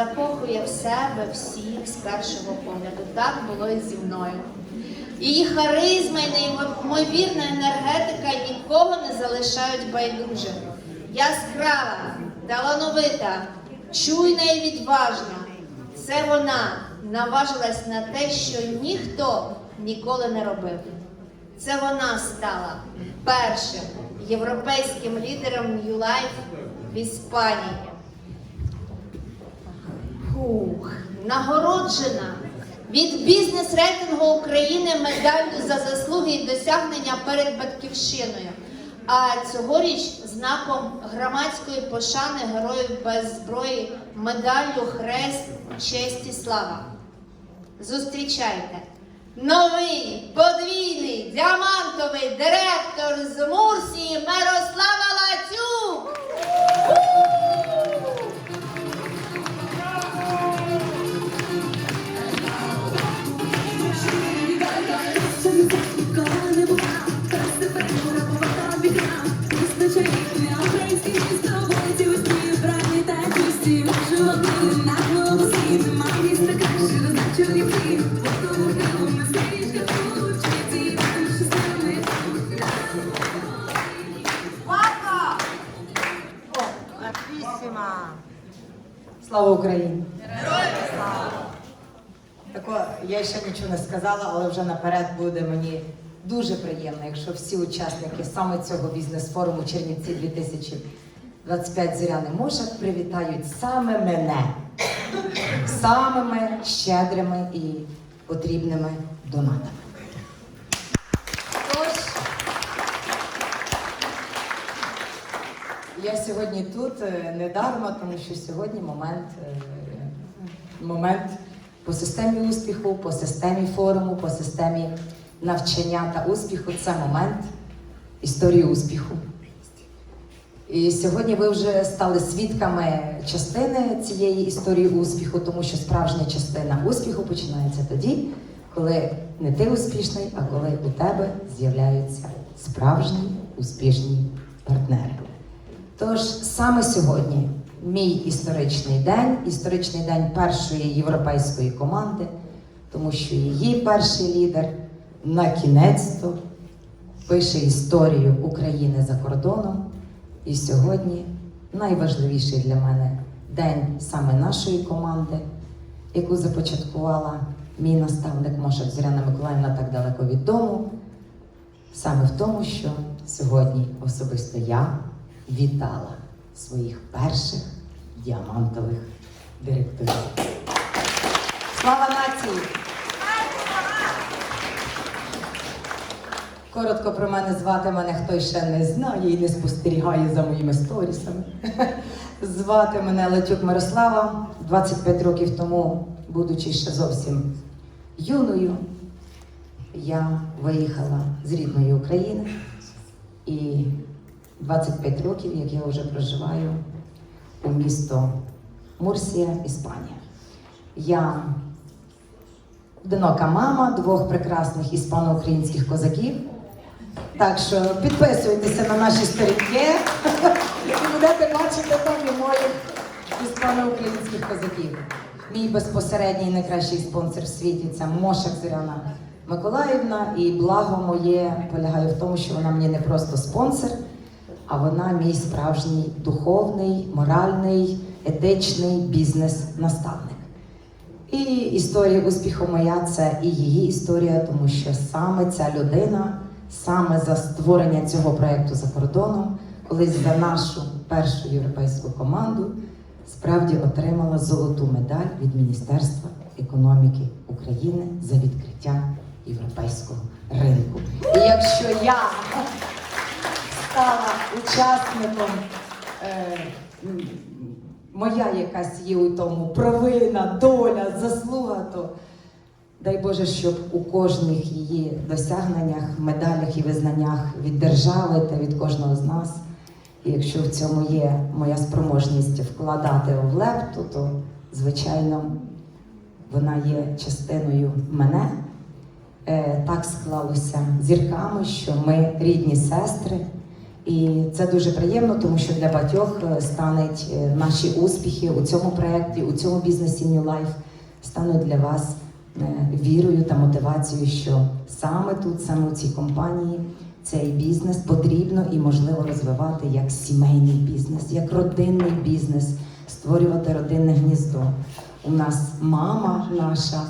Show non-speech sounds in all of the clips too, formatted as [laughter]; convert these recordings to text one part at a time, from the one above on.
закохує в себе всіх з першого погляду. Так було і зі мною. Її харизма і неймовірна енергетика нікого не залишають байдужим. Яскрава, талановита, чуйна і відважна. Це вона наважилась на те, що ніхто ніколи не робив. Це вона стала першим європейським лідером New Life в Іспанії. Фух, нагороджена від бізнес-рейтингу України медаллю за заслуги і досягнення перед батьківщиною. А цьогоріч знаком громадської пошани героїв без зброї медаллю Хрест честь і слава. Зустрічайте новий подвійний діамантовий директор з Мурсії Мирослава Слава Україні! Тако, я ще нічого не сказала, але вже наперед буде мені дуже приємно, якщо всі учасники саме цього бізнес-форуму Чернівці 2025 Зоряний Мошак привітають саме мене самими щедрими і потрібними донатами. Тож, Я сьогодні тут е, не дарма, тому що сьогодні момент, е, момент по системі успіху, по системі форуму, по системі навчання та успіху. Це момент історії успіху. І сьогодні ви вже стали свідками частини цієї історії успіху, тому що справжня частина успіху починається тоді, коли не ти успішний, а коли у тебе з'являються справжні успішні партнери. Тож саме сьогодні мій історичний день, історичний день першої європейської команди, тому що її перший лідер на кінець-то пише історію України за кордоном. І сьогодні найважливіший для мене день саме нашої команди, яку започаткувала мій наставник Мошак Зоряна Миколаївна так далеко від дому. Саме в тому, що сьогодні особисто я вітала своїх перших діамантових директорів. Слава нації! Коротко про мене звати мене хто ще не знає і не спостерігає за моїми сторісами. [laughs] Звати мене Летюк Мирослава. 25 років тому, будучи ще зовсім юною, я виїхала з рідної України 25 років, як я вже проживаю у місто Мурсія, Іспанія. Я одинока мама двох прекрасних іспано-українських козаків. Так що підписуйтеся на наші сторінки і будете бачити там і моїх іспано-українських козаків. Мій безпосередній найкращий спонсор в світі це Мошак Зоряна Миколаївна. І благо моє полягає в тому, що вона мені не просто спонсор, а вона мій справжній духовний, моральний, етичний бізнес-наставник. І історія успіху моя це і її історія, тому що саме ця людина, саме за створення цього проєкту за кордоном, колись за нашу першу європейську команду, справді отримала золоту медаль від Міністерства економіки України за відкриття європейського ринку. І якщо я стала учасником. Е, моя якась є у тому провина, доля, заслуга, то дай Боже, щоб у кожних її досягненнях, медалях і визнаннях від держави та від кожного з нас. І якщо в цьому є моя спроможність вкладати в лепту, то звичайно вона є частиною мене. Е, так склалося зірками, що ми рідні сестри. І це дуже приємно, тому що для багатьох е, стануть е, наші успіхи у цьому проєкті, у цьому бізнесі New Life стануть для вас е, вірою та мотивацією, що саме тут, саме у цій компанії, цей бізнес потрібно і можливо розвивати як сімейний бізнес, як родинний бізнес, створювати родинне гніздо. У нас мама наша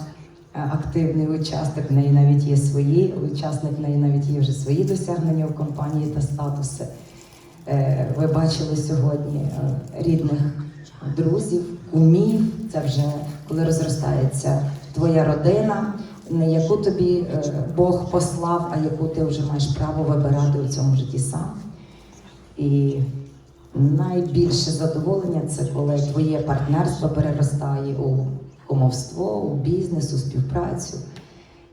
активний учасник, в неї навіть є свої учасник, в неї навіть є вже свої досягнення в компанії та статуси. Е, Ви бачили сьогодні е, рідних друзів, кумів. Це вже коли розростається твоя родина, не яку тобі е, Бог послав, а яку ти вже маєш право вибирати у цьому житті сам. І найбільше задоволення це коли твоє партнерство переростає у кумовство, у бізнес, у співпрацю.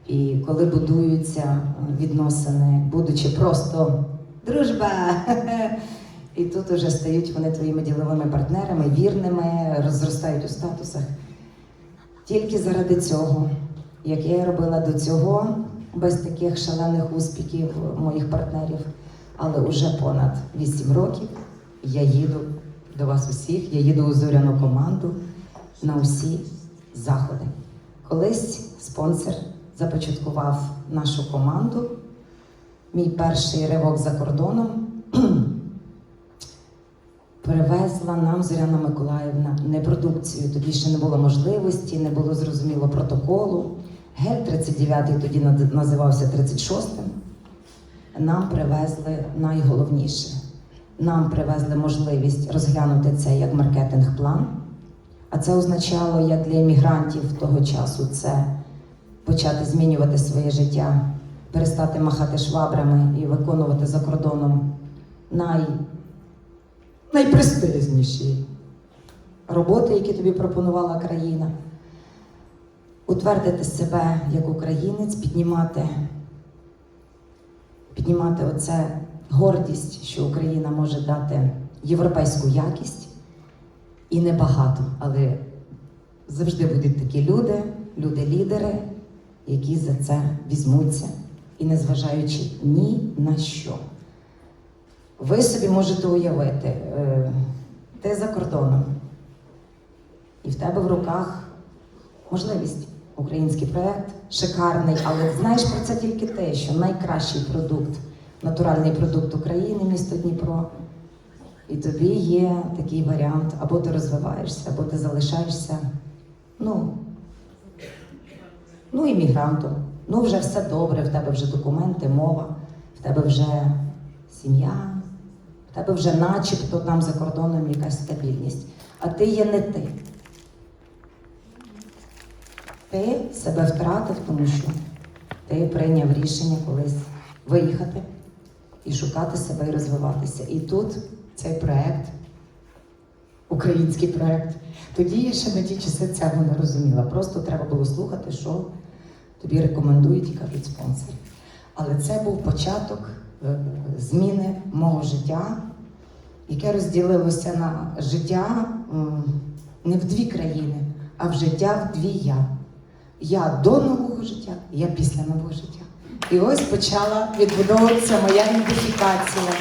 І коли будуються відносини, будучи просто дружба. [laughs] І тут уже стають вони твоїми діловими партнерами, вірними, розростають у статусах. Тільки заради цього, як я робила до цього, без таких шалених успіхів моїх партнерів, але вже понад 8 років я їду до вас усіх, я їду у зоряну команду на усі заходи. Колись спонсор започаткував нашу команду. Мій перший ривок за кордоном [clears throat] привезла нам Зоряна Миколаївна не продукцію. Тоді ще не було можливості, не було зрозуміло протоколу. Гель 39 тоді називався 36-м. Нам привезли найголовніше. Нам привезли можливість розглянути це як маркетинг-план. А це означало, як для іммігрантів того часу, це почати змінювати своє життя, перестати махати швабрами і виконувати за кордоном най... найпрестижніші роботи, які тобі пропонувала країна. Утвердити себе як українець, піднімати, піднімати оце гордість, що Україна може дати європейську якість і небагато, але завжди будуть такі люди, люди-лідери, які за це візьмуться і незважаючи ні на що. Ви собі можете уявити, е, ти за кордоном, і в тебе в руках можливість. Український проект шикарний, але знаєш про це тільки те, що найкращий продукт, натуральний продукт України, місто Дніпро. І тобі є такий варіант: або ти розвиваєшся, або ти залишаєшся. Ну, ну іммігрантом. Ну, вже все добре, в тебе вже документи, мова, в тебе вже сім'я, в тебе вже начебто там за кордоном якась стабільність. А ти є не ти. Ти себе втратив, тому що ти прийняв рішення колись виїхати і шукати себе і розвиватися. І тут цей проект, український проект. Тоді ще на ті часи цього не розуміла. Просто треба було слухати, що тобі рекомендують і кажуть спонсори. Але це був початок е, зміни мого життя, яке розділилося на життя не в дві країни, а в життя в дві я. Я до нового життя, я після нового життя. І ось почала відбудовуватися моя ідентифікація.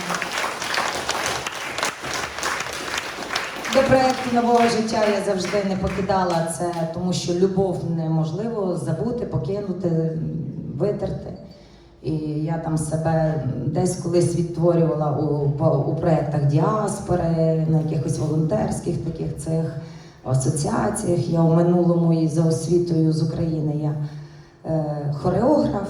До проєкту нового життя я завжди не покидала це, тому що любов неможливо забути, покинути, витерти. І я там себе десь колись відтворювала у, у проєктах діаспори, на якихось волонтерських таких цих асоціаціях. Я у минулому і за освітою з України я е, хореограф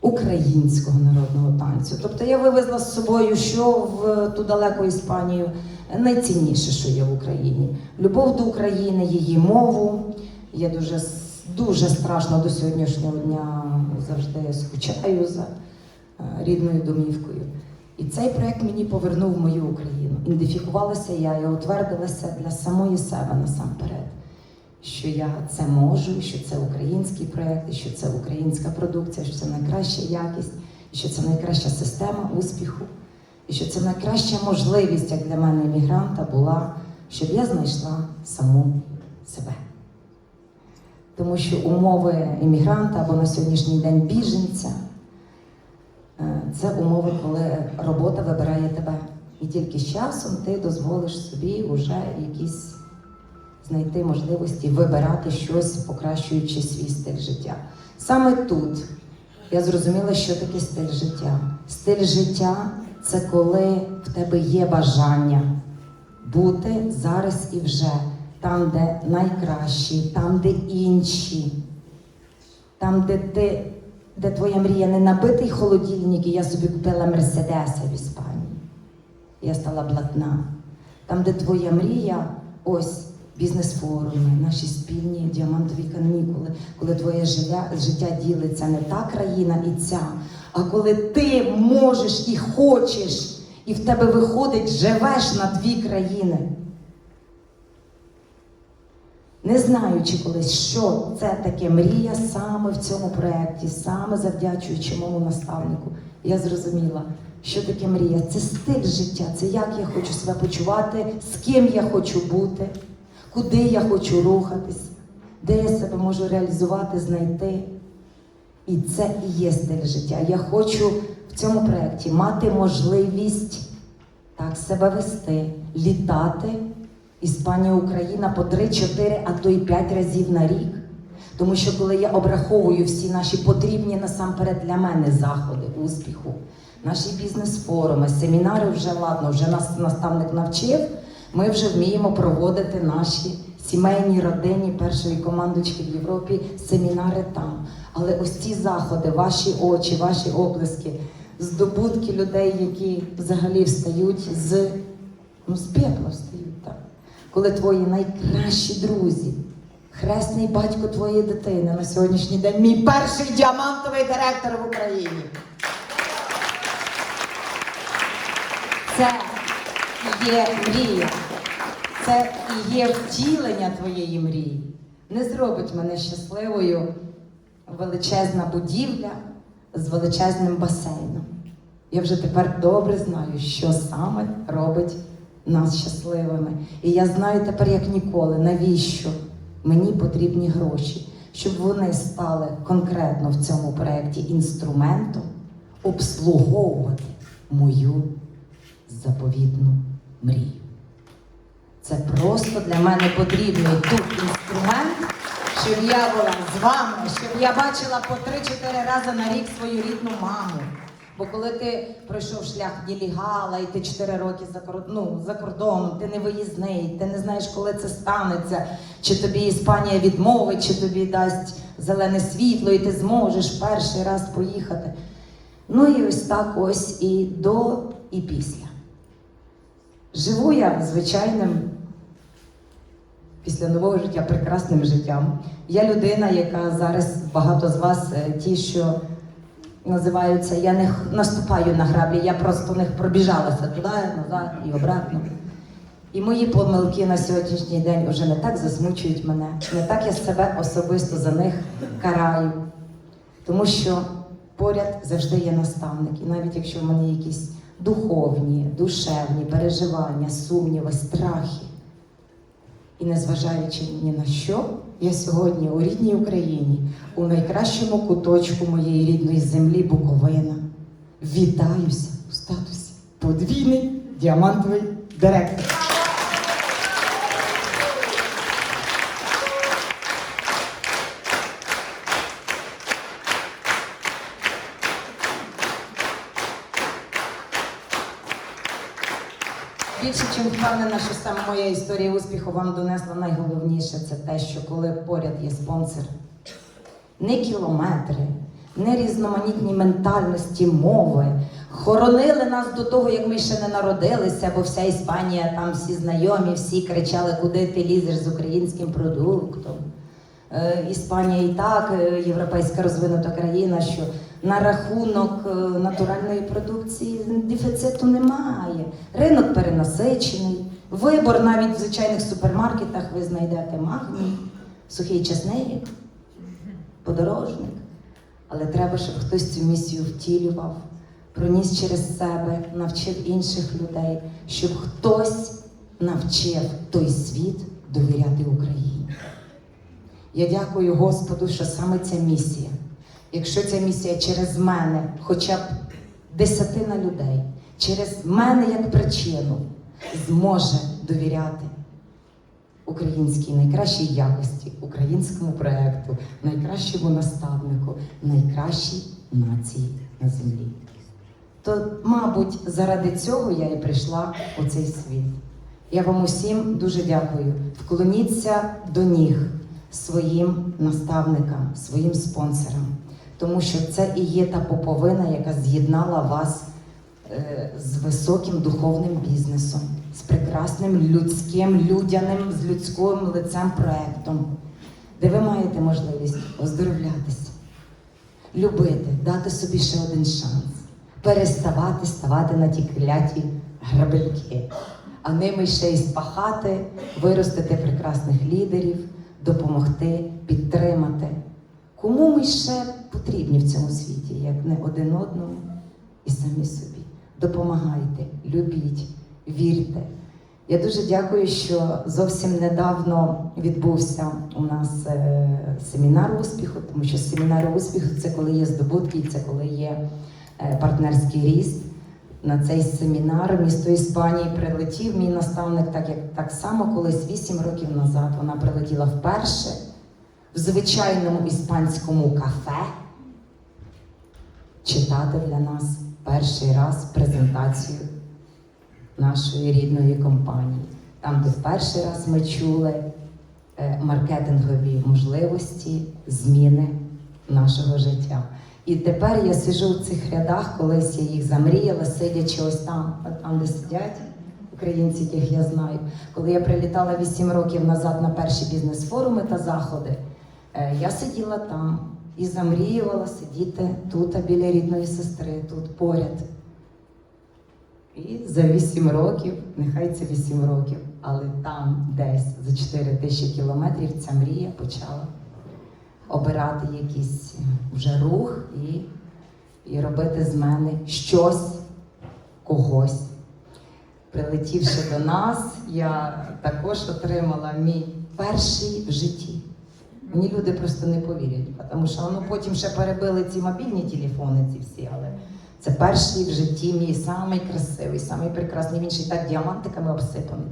українського народного танцю. Тобто я вивезла з собою, що в ту далеку Іспанію найцінніше, що є в Україні. Любов до України, її мову. Я дуже, дуже страшно до сьогоднішнього дня завжди скучаю за е, рідною домівкою. І цей проект мені повернув мою Україну. Ідентифікувалася я і утвердилася для самої себе насамперед, що я це можу, що це український проект, і що це українська продукція, що це найкраща якість, що це найкраща система успіху, і що це найкраща можливість, як для мене іммігранта, була, щоб я знайшла саму себе. Тому що умови іммігранта або на сьогоднішній день біженця Е, Це умови, коли робота вибирає тебе. І тільки з часом ти дозволиш собі вже якісь знайти можливості вибирати щось, покращуючи свій стиль життя. Саме тут я зрозуміла, що таке стиль життя. Стиль життя це коли в тебе є бажання бути зараз і вже там, де найкращі, там, де інші, там, де ти, де твоя мрія не набитий холодильник, і я собі купила Мерседеса в Іспанії. Я стала блатна. Там, де твоя мрія, ось бізнес-форуми, наші спільні діамантові канікули, коли твоє життя, життя ділиться не та країна і ця, а коли ти можеш і хочеш, і в тебе виходить, живеш на дві країни. Не знаючи колись, що це таке мрія саме в цьому проєкті, саме завдячуючи моєму наставнику, я зрозуміла, що таке мрія. Це стиль життя, це як я хочу себе почувати, з ким я хочу бути, куди я хочу рухатись, де я себе можу реалізувати, знайти. І це і є стиль життя. Я хочу в цьому проєкті мати можливість так себе вести, літати. Іспанія, Україна по 3-4, а то й 5 разів на рік. Тому що коли я обраховую всі наші потрібні насамперед для мене заходи успіху, наші бізнес-форуми, семінари вже ладно, вже нас наставник навчив. Ми вже вміємо проводити наші сімейні родинні першої командочки в Європі, семінари там. Але ось ці заходи, ваші очі, ваші оплески, здобутки людей, які взагалі встають з, ну, з пепла встають так. Коли твої найкращі друзі, хресний батько твоєї дитини на сьогоднішній день, мій перший діамантовий директор в Україні. Це є мрія. Це і є втілення твоєї мрії. Не зробить мене щасливою величезна будівля з величезним басейном. Я вже тепер добре знаю, що саме робить нас щасливими. І я знаю тепер, як ніколи, навіщо мені потрібні гроші, щоб вони стали конкретно в цьому проєкті інструментом обслуговувати мою заповітну мрію. Це просто для мене потрібний тут інструмент, щоб я була з вами, щоб я бачила по 3-4 рази на рік свою рідну маму. Бо коли ти пройшов шлях нелегала, і ти 4 роки за, ну, за кордоном, ти не виїзний, ти не знаєш, коли це станеться, чи тобі Іспанія відмовить, чи тобі дасть зелене світло, і ти зможеш перший раз поїхати. Ну і ось так ось і до, і після. Живу я звичайним після нового життя прекрасним життям. Я людина, яка зараз багато з вас, е, ті, що називаються, я не наступаю на граблі, я просто них пробіжалася туди, назад і обратно. І мої помилки на сьогоднішній день вже не так засмучують мене, не так я себе особисто за них караю. Тому що поряд завжди є наставник. І навіть якщо в мене якісь духовні, душевні переживання, сумніви, страхи. І незважаючи ні на що, я сьогодні у рідній Україні, у найкращому куточку моєї рідної землі Буковина, вітаюся у статусі подвійний діамантовий директор. Чим впевнена, що саме моя історія успіху вам донесла найголовніше це те, що коли поряд є спонсор, не кілометри, не різноманітні ментальності, мови. Хоронили нас до того, як ми ще не народилися, бо вся Іспанія, там всі знайомі, всі кричали, куди ти лізеш з українським продуктом. Е, Іспанія і так е, європейська розвинута країна, що на рахунок е, натуральної продукції дефіциту немає. Ринок перенасичений. Вибор навіть в звичайних супермаркетах ви знайдете магній, сухий чесник, подорожник. Але треба, щоб хтось цю місію втілював, проніс через себе, навчив інших людей, щоб хтось навчив той світ довіряти Україні. Я дякую Господу, що саме ця місія. Якщо ця місія через мене хоча б десятина людей через мене як причину зможе довіряти українській найкращій якості, українському проекту, найкращому наставнику, найкращій нації на землі. То, мабуть, заради цього я і прийшла у цей світ. Я вам усім дуже дякую. Вклоніться до ніг своїм наставникам, своїм спонсорам, тому що це і є та поповина, яка з'єднала вас е, з високим духовним бізнесом, з прекрасним людським, людяним, з людським лицем проектом, де ви маєте можливість оздоровлятися, любити, дати собі ще один шанс, переставати ставати на ті кляті грабельки, а ними ще й спахати, виростити прекрасних лідерів, допомогти, підтримати. Кому ми ще потрібні в цьому світі, як не один одному і самі собі. Допомагайте, любіть, вірте. Я дуже дякую, що зовсім недавно відбувся у нас е, семінар успіху, тому що семінар успіху це коли є здобутки, це коли є е, партнерський ріст. На цей семінар місто Іспанії прилетів. Мій наставник, так як так само колись 8 років назад. Вона прилетіла вперше в звичайному іспанському кафе читати для нас перший раз презентацію нашої рідної компанії. Там, де перший раз ми чули е, маркетингові можливості, зміни нашого життя. І тепер я сиджу в цих рядах, колись я їх замріяла, сидячи ось там, там, де сидять українці, яких я знаю. Коли я прилітала 8 років назад на перші бізнес-форуми та заходи, е, я сиділа там і замріювала сидіти тут, біля рідної сестри, тут поряд. І за 8 років, нехай це 8 років, але там десь за 4 тисячі кілометрів ця мрія почала обирати якийсь вже рух і, і робити з мене щось, когось. Прилетівши до нас, я також отримала мій перший в житті. Мені люди просто не повірять, тому що ну, потім ще перебили ці мобільні телефони, ці всі, але це перший в житті мій самий красивий, самий прекрасний. Він ще й так діамантиками обсипаний.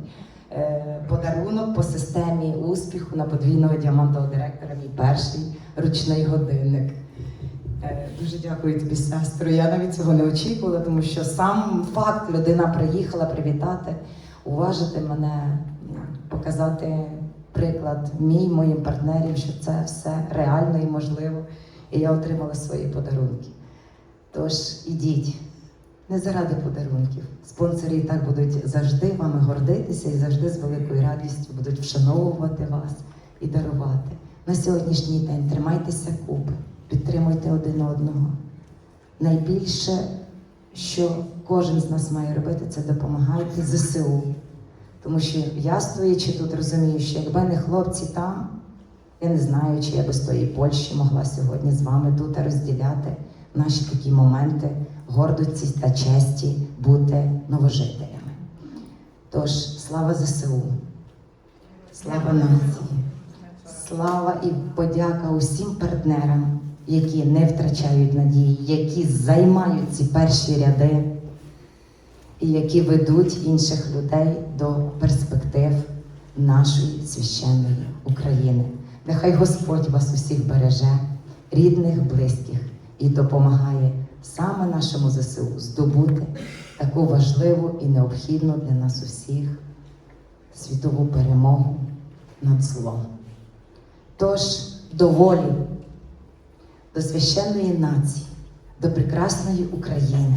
Е, подарунок по системі успіху на подвійного діамантового директора. Мій перший ручний годинник. Е, Дуже дякую тобі, сестро. Я навіть цього не очікувала, тому що сам факт людина приїхала привітати, уважити мене, показати приклад мій, моїм партнерам, що це все реально і можливо. І я отримала свої подарунки. Тож ідіть, не заради подарунків. Спонсори і так будуть завжди вами гордитися і завжди з великою радістю будуть вшановувати вас і дарувати. На сьогоднішній день тримайтеся купи, підтримуйте один одного. Найбільше, що кожен з нас має робити, це допомагайте ЗСУ. Тому що я стоячи тут, розумію, що якби не хлопці там, я не знаю, чи я би з тої Польщі могла сьогодні з вами тут розділяти наші такі моменти гордості та честі бути новожителями. Тож, слава ЗСУ, слава нації, слава і подяка усім партнерам, які не втрачають надії, які займають ці перші ряди і які ведуть інших людей до перспектив нашої священної України. Нехай Господь вас усіх береже, рідних, близьких, і допомагає саме нашому ЗСУ здобути таку важливу і необхідну для нас усіх світову перемогу над злом. Тож до волі, до священної нації, до прекрасної України.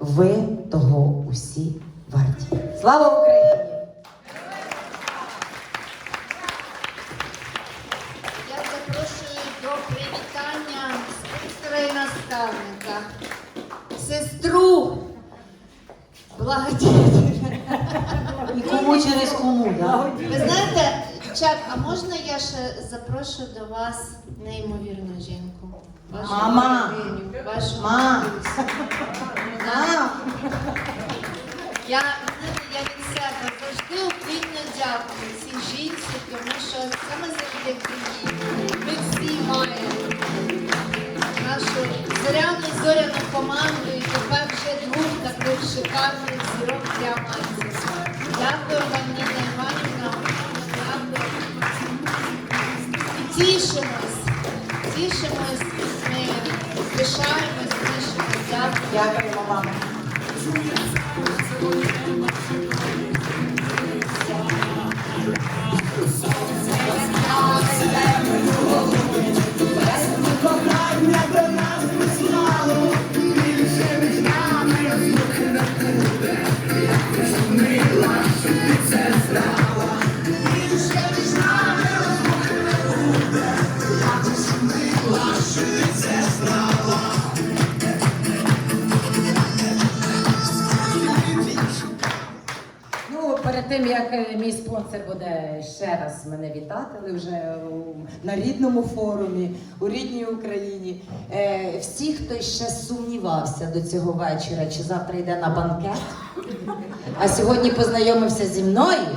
Ви того усі варті. Слава Україні! Я запрошую до привітання спонсора і наставника, сестру благодійника. І кому через кому, да? Ви знаєте, Чак, а можна я ще запрошу до вас неймовірну жінку? Вашу Мама! Вашу Мам! Я, я від себе завжди уклінно дякую цій жінці, тому що саме завдяки їй ми всі маємо нашу зоряну зоряну команду і тепер вже двох таких шикарних зірок для Аманців. Дякую вам, Ніна Іванівна. І тішимось, тішимось, ми пишаємось, тішимось. Дякую. Мама. Як е, мій спонсор буде ще раз мене вітати, але вже на рідному форумі, у рідній Україні. Е, всі, хто ще сумнівався до цього вечора, чи завтра йде на банкет, а сьогодні познайомився зі мною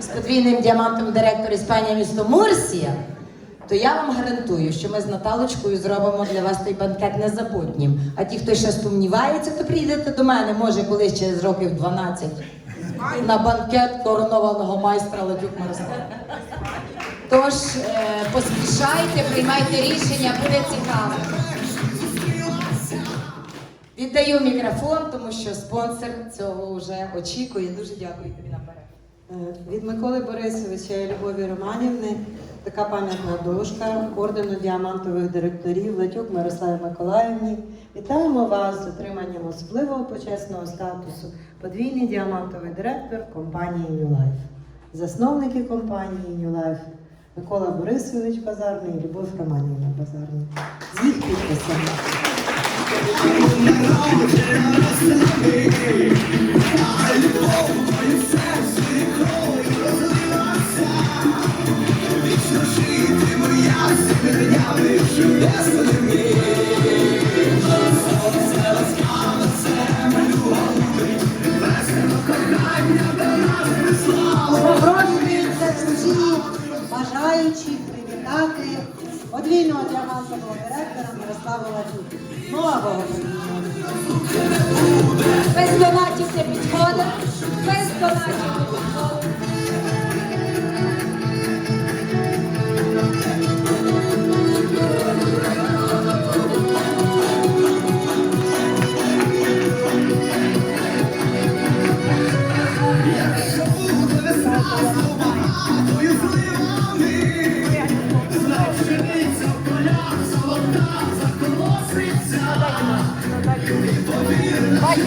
з подвійним діамантом директора Іспанія місто Мурсія. То я вам гарантую, що ми з Наталочкою зробимо для вас той банкет незабутнім. А ті, хто ще сумнівається, то прийдете до мене, може, колись через років 12 на банкет коронованого майстра Ладюк Мирослава. Тож е, поспішайте, приймайте рішення, буде цікаво. Віддаю мікрофон, тому що спонсор цього вже очікує. Дуже дякую тобі наперед. Е, Від Миколи Борисовича і Любові Романівни така пам'ятна дошка ордену діамантових директорів Латюк Мирославі Миколаївні. Вітаємо вас з отриманням особливого почесного статусу подвійний діамантовий директор компанії New Life. Засновники компанії New Life Микола Борисович Базарний і Любов Романівна Базарний. З їх підписами. Бажаючі привітати подвійного діамантового директора Мирослава Ладюк. Нового. Без донатів не підходить, без донатів не підходить.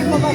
Ромова,